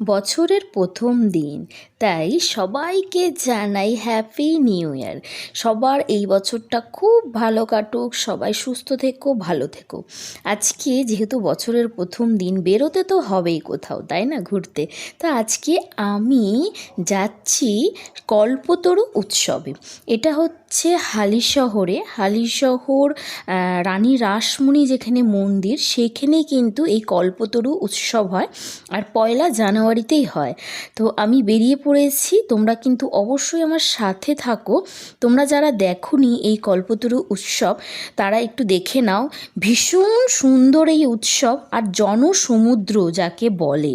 বছরের প্রথম দিন। তাই সবাইকে জানাই হ্যাপি নিউ ইয়ার সবার এই বছরটা খুব ভালো কাটুক সবাই সুস্থ থেকো ভালো থেকো আজকে যেহেতু বছরের প্রথম দিন বেরোতে তো হবেই কোথাও তাই না ঘুরতে? তা আজকে আমি যাচ্ছি কল্পতরু উৎসবে। এটা হচ্ছে হালিশহরে। হালিশহর আহ, রানী রাসমণি যেখানে মন্দির সেখানেই কিন্তু এই কল্পতরু উৎসব হয়। আর পয়লা জানুয়ারিতেই হয়। তো আমি বেরিয়ে পড়েছি, তোমরা কিন্তু অবশ্যই আমার সাথে থাকো। তোমরা যারা দেখোনি এই কল্পতরু উৎসব, তারা একটু দেখে নাও। ভীষণ সুন্দর এই উৎসব আর জনসমুদ্র যাকে বলে।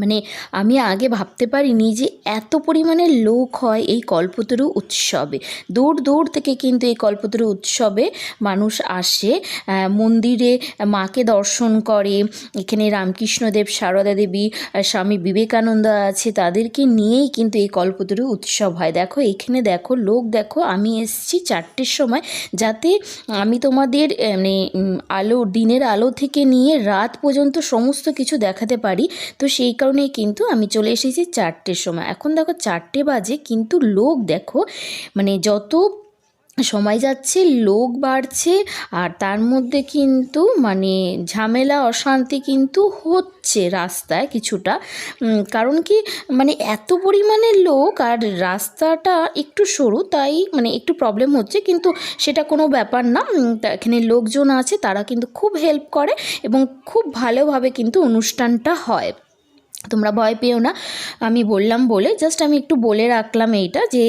মানে আমি আগে ভাবতে পারিনি যে এত পরিমাণে লোক হয় এই কল্পতরু উৎসবে। দূর দূর থেকে কিন্তু এই কল্পতরু উৎসবে মানুষ আসে। মন্দিরে মাকে দর্শন করে। এখানে রামকৃষ্ণদেব, সারদা দেবী স্বামী বিবেকানন্দ আছে, তাদেরকে নিয়েই কিন্তু এই কল্পতরু উৎসব হয়। দেখো, এখানে দেখো, লোক দেখো, আমি এসছি চারটের সময় যাতে আমি তোমাদের মানে আলো, দিনের আলো থেকে নিয়ে রাত পর্যন্ত সমস্ত কিছু দেখাতে পারি। তো সেই কারণেই কিন্তু আমি চলে এসেছি চারটের সময়। এখন দেখো চারটে বাজে, কিন্তু লোক দেখো মানে যত সময় যাচ্ছে লোক বাড়ছে, আর তার মধ্যে কিন্তু মানে ঝামেলা, অশান্তি কিন্তু হচ্ছে রাস্তায় কিছুটা। কারণ কি মানে এত পরিমাণে লোক, আর রাস্তাটা একটু সরু, তাই মানে একটু প্রবলেম হচ্ছে, কিন্তু সেটা কোনো ব্যাপার না। এখানে লোকজন আছে, তারা কিন্তু খুব হেল্প করে এবং খুব ভালোভাবে কিন্তু অনুষ্ঠানটা হয়। তোমরা ভয় পেও না। আমি বললাম, বলে জাস্ট আমি একটু বলে রাখলাম এইটা যে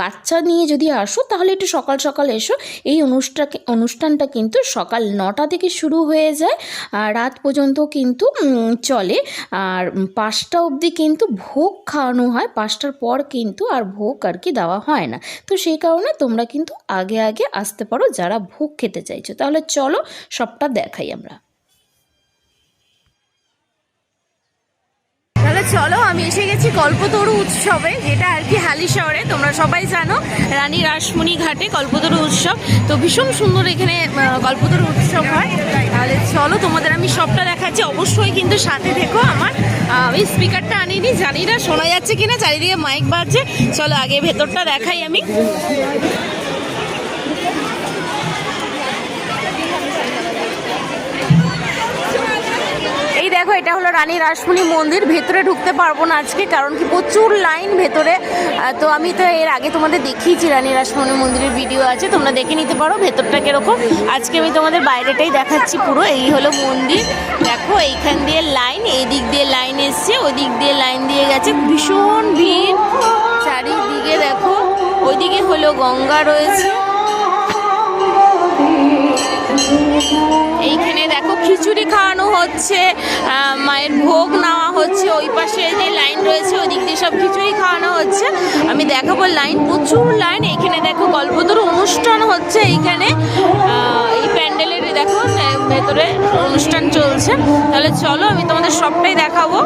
বাচ্চা নিয়ে যদি আসো, তাহলে একটু সকাল সকাল এসো। এই অনুষ্ঠান অনুষ্ঠানটা কিন্তু সকাল নটা থেকে শুরু হয়ে যায় আর রাত পর্যন্ত কিন্তু চলে। আর পাঁচটা অবধি কিন্তু ভোগ খাওয়ানো হয়। পাঁচটার পর কিন্তু আর ভোগ আর কি দেওয়া হয় না। তো সেই কারণে তোমরা কিন্তু আগে আগে আসতে পারো যারা ভোগ খেতে চাইছো। তাহলে চলো সবটা দেখাই আমরা। চলো, আমি এসে গেছি কল্পতরু উৎসবে, যেটা আর কি হালি শহরে, তোমরা সবাই জানো, রানী রাসমণি ঘাটে কল্পতরু উৎসব। তো ভীষণ সুন্দর এখানে কল্পতরু উৎসব হয়। তাহলে চলো, তোমাদের আমি সবটা দেখাচ্ছি। অবশ্যই কিন্তু সাথে থেকো আমার। আমি স্পিকারটা আনিনি, জানি না শোনা যাচ্ছে কিনা, চারিদিকে মাইক বাজছে। চলো, আগে ভেতরটা দেখাই আমি। এটা হলো রানী রাসমণি মন্দির। ভেতরে ঢুকতে পারব না আজকে, কারণ কি প্রচুর লাইন ভেতরে। তো আমি তো এর আগে তোমাদের দেখিয়েছি রানী রাসমণি মন্দিরের ভিডিও আছে, তোমরা দেখে নিতে পারো ভেতরটা কীরকম। আজকে আমি তোমাদের বাইরেটাই দেখাচ্ছি পুরো, এই হলো মন্দির। দেখো, এইখান দিয়ে লাইন, এই দিক দিয়ে লাইন এসছে, ওই দিক দিয়ে লাইন দিয়ে গেছে, ভীষণ ভিড়। চারিদিকে দেখো, ওইদিকে হলো গঙ্গা রয়েছে। এইখানে দেখো খিচুড়ি খাওয়ানো হচ্ছে মায়ের ভোগ নেওয়া হচ্ছে, ওই পাশে যে লাইন রয়েছে ওই দিক দিয়ে সব খিচুড়ি খাওয়ানো হচ্ছে। আমি দেখাবো লাইন, প্রচুর লাইন এখানে দেখো গল্পতরু অনুষ্ঠান হচ্ছে এইখানে। এই প্যান্ডেলের দেখো, ভেতরে অনুষ্ঠান চলছে। তাহলে চলো, আমি তোমাদের সবটাই দেখাবো।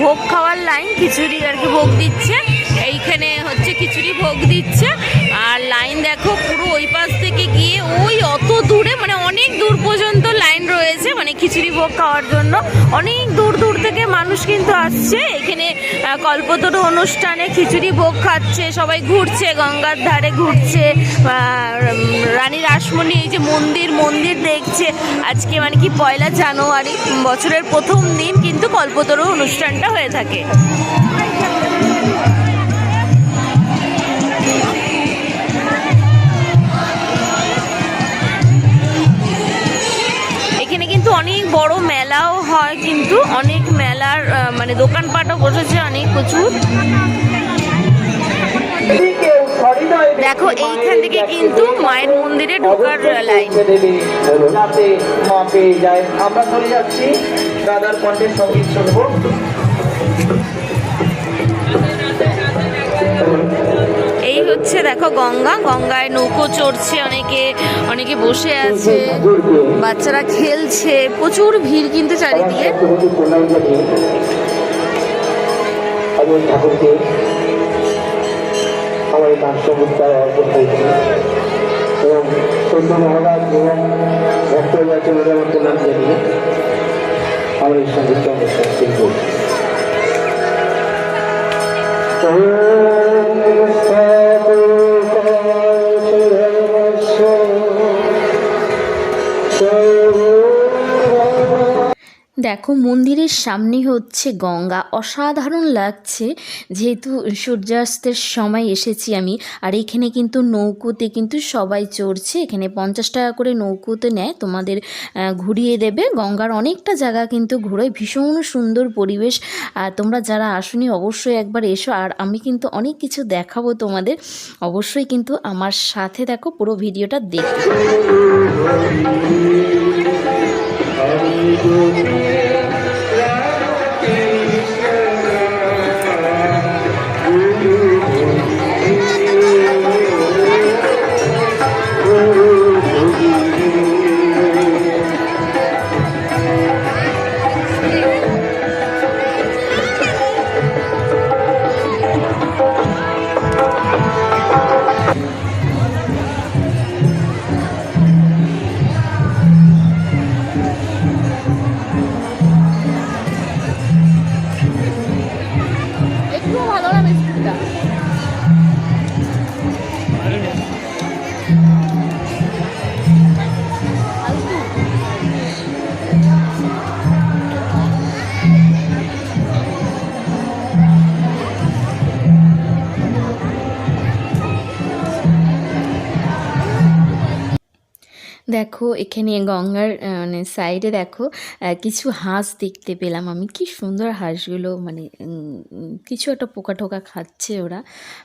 ভোগ খাওয়ার লাইন, খিচুড়ি আর কি ভোগ দিচ্ছে। এইখানে হচ্ছে খিচুড়ি ভোগ দিচ্ছে। আর লাইন দেখো পুরো ওই পাশ থেকে গিয়ে ওই অত দূরে মানে অনেক দূর পর্যন্ত লাইন রয়েছে মানে খিচুড়ি ভোগ খাওয়ার জন্য। অনেক দূর দূর থেকে মানুষ কিন্তু আসছে। এখানে কল্পতরু অনুষ্ঠানে খিচুড়ি ভোগ খাচ্ছে, সবাই ঘুরছে, গঙ্গার ধারে ঘুরছে আকাশমণি এই যে মন্দির মন্দির দেখছে। আজকে মানে কি পয়লা জানুয়ারি, বছরের প্রথম দিন, কিন্তু কল্পতরু অনুষ্ঠানটা হয়ে থাকে। এখানে কিন্তু অনেক বড় মেলাও হয়, কিন্তু অনেক মেলার মানে দোকানপাটও বসেছে অনেক প্রচুর। দেখো এইখান থেকে কিন্তু মায়ের মন্দিরে ঢোকার লাইন যাতে মা পেয়ে যায়। আমরা চলে যাচ্ছি দাদার কণ্ঠের সংগীত শুনব। এই হচ্ছে দেখো গঙ্গা। গঙ্গায় নৌকো চড়ছে অনেকে অনেকে বসে আছে বাচ্চারা খেলছে প্রচুর ভিড় কিন্তু চারিদিকে। ঠাকুরকে এই গান সঙ্গীতটা অর্পণ হয়েছে। এবং মহারাজ এবং ভক্তরা আমার প্রণাম জানিয়ে আমার এই সঙ্গীতটা অনুষ্ঠান শুরু করছি দেখো মন্দিরের সামনে হচ্ছে গঙ্গা অসাধারণ লাগছে যেহেতু সূর্যাস্তের সময় এসেছি আমি আর এখানে কিন্তু নৌকোতে কিন্তু সবাই চড়ছে এখানে পঞ্চাশ টাকা করে নৌকোতে নেয় তোমাদের ঘুরিয়ে দেবে গঙ্গার অনেকটা জায়গা কিন্তু ঘুরে ভীষণ সুন্দর পরিবেশ তোমরা যারা আসনি অবশ্যই একবার এসো আর আমি কিন্তু অনেক কিছু দেখাবো তোমাদের অবশ্যই কিন্তু আমার সাথে দেখো পুরো ভিডিওটা দেখতে দেখো, এখানে গঙ্গার মানে সাইডে দেখো কিছু হাঁস দেখতে পেলাম আমি। কি সুন্দর হাঁসগুলো মানে কিছু একটা পোকা টোকা খাচ্ছে ওরা।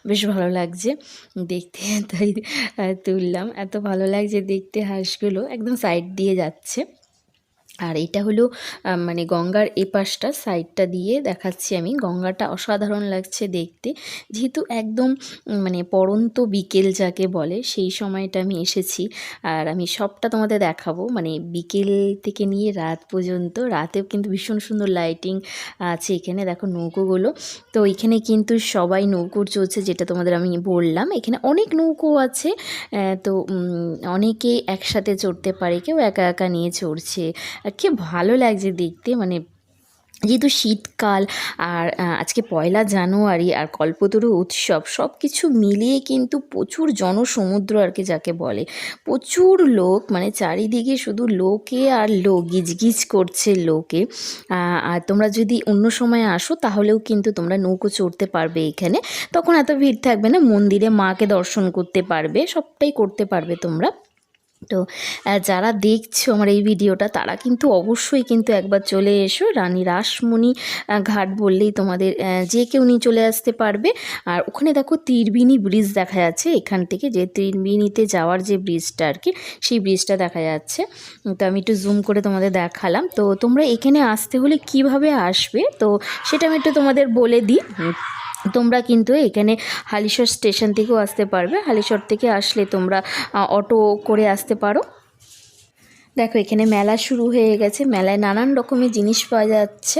বেশ ভালো লাগছে দেখতে, তাই তুললাম। এত ভালো লাগছে দেখতে হাঁসগুলো। একদম সাইড দিয়ে যাচ্ছে। আর এটা হলো মানে গঙ্গার এপাশটা, সাইডটা দিয়ে দেখাচ্ছি আমি। গঙ্গাটা অসাধারণ লাগছে দেখতে। যেহেতু একদম মানে পড়ন্ত বিকেল যাকে বলে, সেই সময়টা আমি এসেছি। আর আমি সবটা তোমাদের দেখাবো। মানে বিকেল থেকে নিয়ে রাত পর্যন্ত, রাতেও কিন্তু ভীষণ সুন্দর লাইটিং আছে এখানে। দেখো নৌকোগুলো। তো এখানে কিন্তু সবাই নৌকো চলছে, যেটা তোমাদের আমি বললাম। এখানে অনেক নৌকো আছে তো অনেকে একসাথে চড়তে পারে। কেউ একা একা নিয়ে চড়ছে। আর কি ভালো লাগছে দেখতে মানে যেহেতু শীতকাল আর আজকে পয়লা জানুয়ারি আর কল্পতরু উৎসব সব কিছু মিলিয়ে কিন্তু প্রচুর জনসমুদ্র আর কি যাকে বলে। প্রচুর লোক মানে চারিদিকে শুধু লোকে আর লোক, গিজগিজ করছে লোকে। আর তোমরা যদি অন্য সময় আসো তাহলেও কিন্তু তোমরা নৌকো চড়তে পারবে এখানে। তখন এত ভিড় থাকবে না, মন্দিরে মাকে দর্শন করতে পারবে, সবটাই করতে পারবে তোমরা। তো যারা দেখছ আমার এই ভিডিওটা, তারা কিন্তু অবশ্যই কিন্তু একবার চলে এসো রানী রাসমণি ঘাট বললেই তোমাদের যে কেউ নিয়ে চলে আসতে পারবে। আর ওখানে দেখো তীরবিনি ব্রিজ দেখা যাচ্ছে, এখান থেকে যে তীরবিনিতে যাওয়ার যে ব্রিজটা আর কি সেই ব্রিজটা দেখা যাচ্ছে। তো আমি একটু জুম করে তোমাদের দেখালাম। তো তোমরা এখানে আসতে হলে কীভাবে আসবে? তো সেটা আমি একটু তোমাদের বলে দিই। তোমরা কিন্তু এখানে হালিশর স্টেশন থেকেও আসতে পারবে। হালিশর থেকে আসলে তোমরা অটো করে আসতে পারো। দেখো, এখানে মেলা শুরু হয়ে গেছে। মেলায় নানান রকমের জিনিস পাওয়া যাচ্ছে।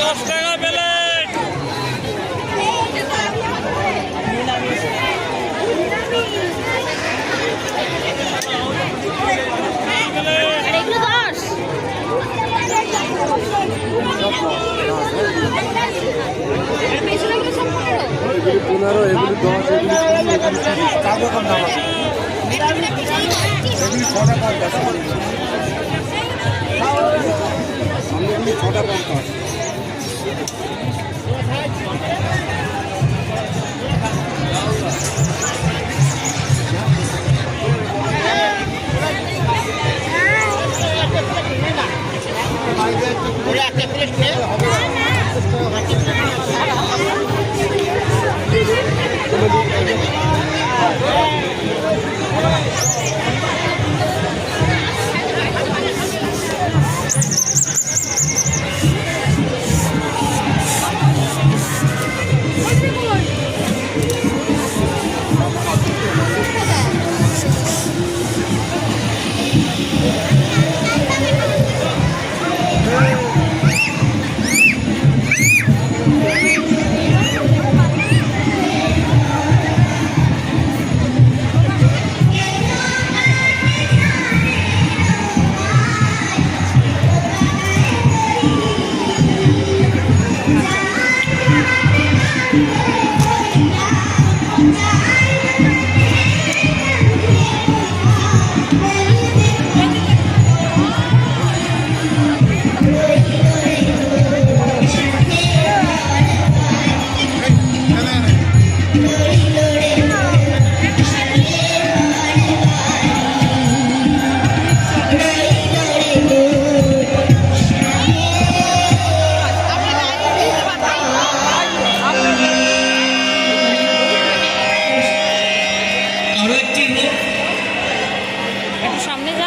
দশ টাকা পেলে পনেরো এগুলি দশ এগুলি এগুলি চার রকম দাম আছে এগুলি ছটা পাঁচ আছে সামনেগুলি ছটা পাঁচ আছে একটা প্লেট হবে আরও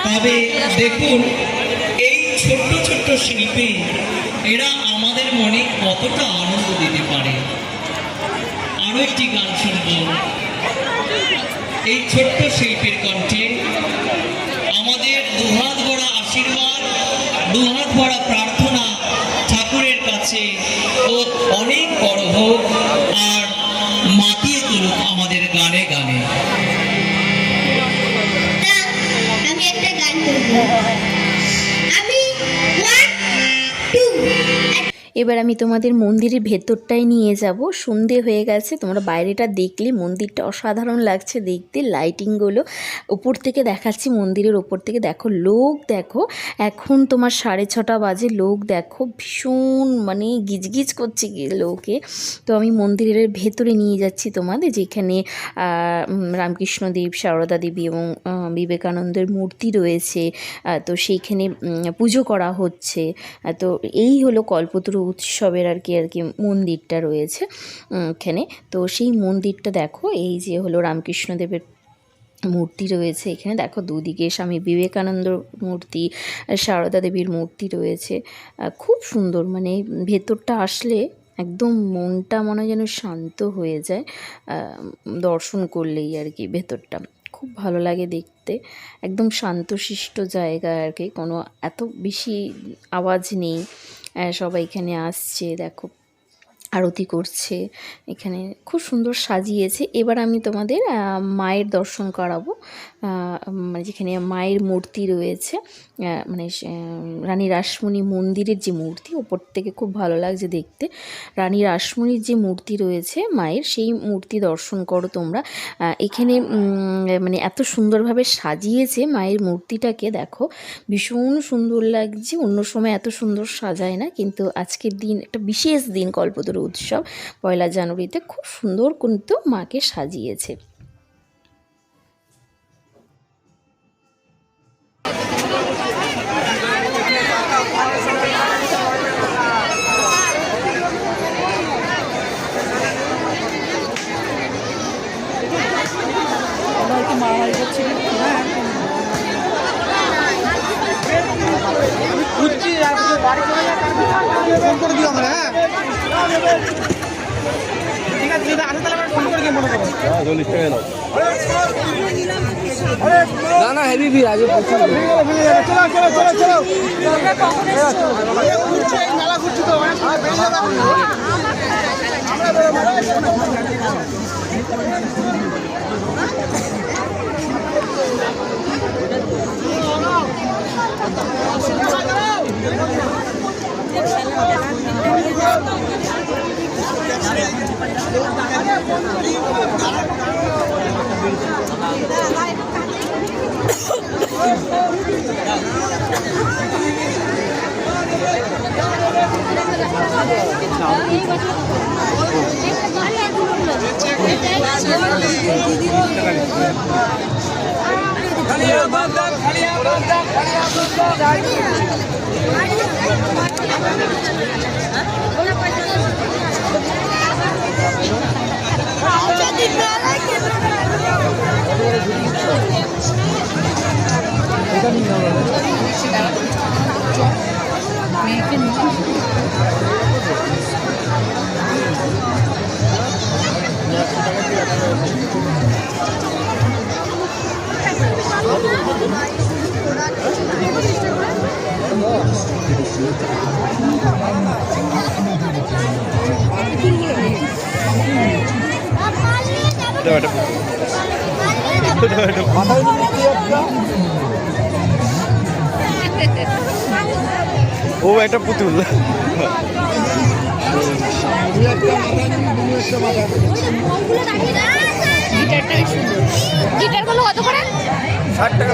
তবে দেখুন, এই ছোট্ট ছোট্ট শিল্পী, এরা আমাদের মনে কতটা আনন্দ দিতে পারে। আরও একটি গান শুনব। এই ছোট্ট শিল্পীর কণ্ঠে আমাদের দুহাত ভরা আশীর্বাদ, দুহাত ভরা প্রার্থনা ঠাকুরের কাছে ও অনেক বড় হোক আর মাতিয়ে তুলুক আমাদের গানে গানে। আমি ওয়ান টু এবার আমি তোমাদের মন্দিরের ভেতরটাই নিয়ে যাব। সন্ধে হয়ে গেছে, তোমরা বাইরেটা দেখলে, মন্দিরটা অসাধারণ লাগছে দেখতে লাইটিংগুলো উপর থেকে দেখাচ্ছি, মন্দিরের ওপর থেকে দেখো, লোক দেখো, এখন তোমার সাড়ে ছটা বাজে, লোক দেখো, ভীষণ মানে গিজগিজ করছে লোকে। তো আমি মন্দিরের ভেতরে নিয়ে যাচ্ছি তোমাদের, যেখানে রামকৃষ্ণদেব সারদা দেবী এবং বিবেকানন্দের মূর্তি রয়েছে। তো সেইখানে পুজো করা হচ্ছে। তো এই হলো কল্পতরু উৎসবের আর কি আর কি মন্দিরটা রয়েছে এখানে তো সেই মন্দিরটা দেখো, এই যে হলো রামকৃষ্ণদেবের মূর্তি রয়েছে এখানে। দেখো দুদিকে স্বামী বিবেকানন্দ মূর্তি সারদা দেবীর মূর্তি রয়েছে। খুব সুন্দর মানে ভেতরটা আসলে একদম মনটা মনে যেন শান্ত হয়ে যায় দর্শন করলেই আর কি ভেতরটা। খুব ভালো লাগে দেখতে। একদম শান্তশিষ্ট জায়গা আর কি, কোনো এত বেশি আওয়াজ নেই। সবাই এখানে আসছে দেখো। আরতি করছে, এখানে খুব সুন্দর সাজিয়েছে। এবার আমি তোমাদের মায়ের দর্শন করাবো। মানে যেখানে মায়ের মূর্তি রয়েছে মানে রানী রাসমণি মন্দিরের যে মূর্তি, ওপর থেকে খুব ভালো লাগছে দেখতে। রানী রাসমণির যে মূর্তি রয়েছে মায়ের, সেই মূর্তি দর্শন করো তোমরা। এখানে মানে এত সুন্দরভাবে সাজিয়েছে মায়ের মূর্তিটাকে, দেখো। ভীষণ সুন্দর লাগছে, অন্য সময় এত সুন্দর সাজায় না, কিন্তু আজকের দিন, একটা বিশেষ দিন কল্পতরু উৎসব পয়লা জানুয়ারিতে খুব সুন্দর কিন্তু মাকে সাজিয়েছে। করব না না হেভি ভিড় আগে চলো চলো ও একটা পুতুল। গিটারটাই সুন্দর। গিটারগুলো কত করে? ষাট টাকা।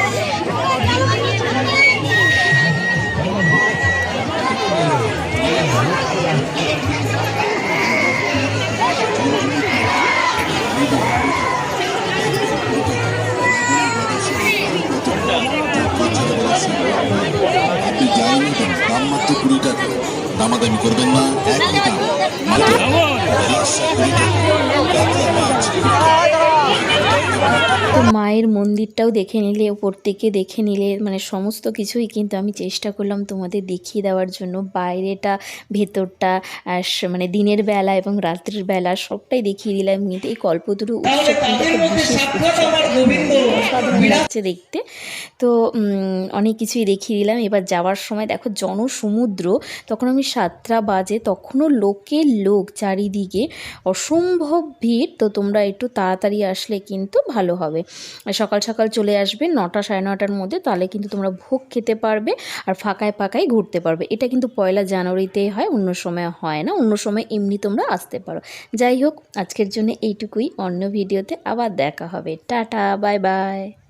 দেখে নিলে ওপর থেকে দেখে নিলে মানে সমস্ত কিছুই কিন্তু আমি চেষ্টা করলাম তোমাদের দেখিয়ে দেওয়ার জন্য। বাইরেটা ভেতরটা মানে দিনের বেলা এবং রাত্রির বেলা সবটাই দেখিয়ে দিলাম। কিন্তু এই কল্পতরু উৎসব কিন্তু বিশেষ অসাধারণ লাগছে দেখতে। তো অনেক কিছুই দেখিয়ে দিলাম। এবার যাওয়ার সময় দেখো জনসমুদ্র তখন আমি সাতটা বাজে তখনও লোকের লোক চারিদিকে। অসম্ভব ভিড়। তো তোমরা একটু তাড়াতাড়ি আসলে কিন্তু ভালো হবে। সকাল সকাল চলে আসবে নটা সাড়ে নটার মধ্যে, তাহলে কিন্তু তোমরা ভোগ খেতে পারবে আর ফাঁকায় ফাঁকায় ঘুরতে পারবে। এটা কিন্তু পয়লা জানুয়ারিতেই হয়, অন্য সময় হয় না, অন্য সময় এমনি তোমরা আসতে পারো। যাই হোক, আজকের জন্য এইটুকুই। অন্য ভিডিওতে আবার দেখা হবে। Tata, bye bye.